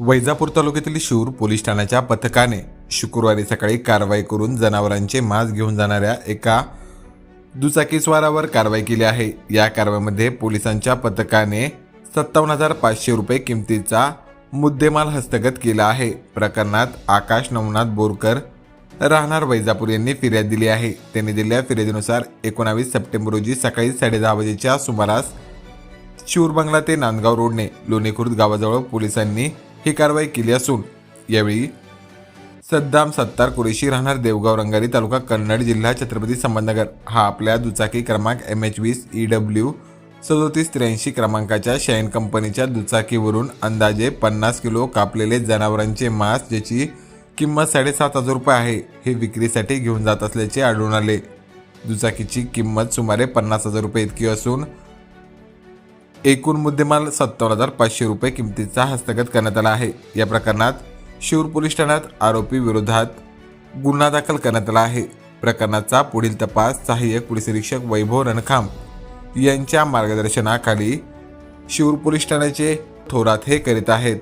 वैजापूर तालुक्यातील शूर पोलीस ठाण्याच्या पथकाने शुक्रवारी सकाळी कारवाई करून जनावरांचे मांस घेऊन जाणाऱ्या एका दुचाकीस्वारावर कारवाई केली आहे. या कारवाईमध्ये पोलिसांच्या पथकाने सत्तावन्न हजार पाचशे रुपये किमतीचा मुद्देमाल हस्तगत केला आहे. प्रकरणात आकाश नवनाथ बोरकर राहणार वैजापूर यांनी फिर्याद दिली आहे. त्यांनी दिलेल्या फिर्यादीनुसार एकोणावीस सप्टेंबर रोजी सकाळी साडेदहा वाजेच्या सुमारास शिवर बंगला ते नांदगाव रोडने लोणीखुर्द गावाजवळ पोलिसांनी ही कारवाई केली असून यावेळी सद्दाम सत्तार कुरेशी राहणार देवगाव रंगारी तालुका कन्नड जिल्हा छत्रपती संभाजीनगर. हा आपल्या दुचाकी क्रमांक एम एच वीस ई डब्ल्यू सदोतीस त्र्याऐंशी क्रमांकाच्या शाईन कंपनीच्या दुचाकीवरून अंदाजे पन्नास किलो कापलेले जनावरांचे मांस ज्याची किंमत साडेसात हजार रुपये आहे हे विक्रीसाठी घेऊन जात असल्याचे आढळून आले. दुचाकीची किंमत सुमारे पन्नास हजार रुपये इतकी असून एकूण मुद्देमाल सत्तावन्न हजार पाचशे रुपये किमतीचा हस्तगत करण्यात आला आहे. या प्रकरणात शिरूर पोलीस ठाण्यात आरोपी विरोधात गुन्हा दाखल करण्यात आला आहे. प्रकरणाचा पुढील तपास सहाय्यक पोलीस निरीक्षक वैभव रणखाम यांच्या मार्गदर्शनाखाली शिरूर पोलीस ठाण्याचे थोरात हे करीत आहेत.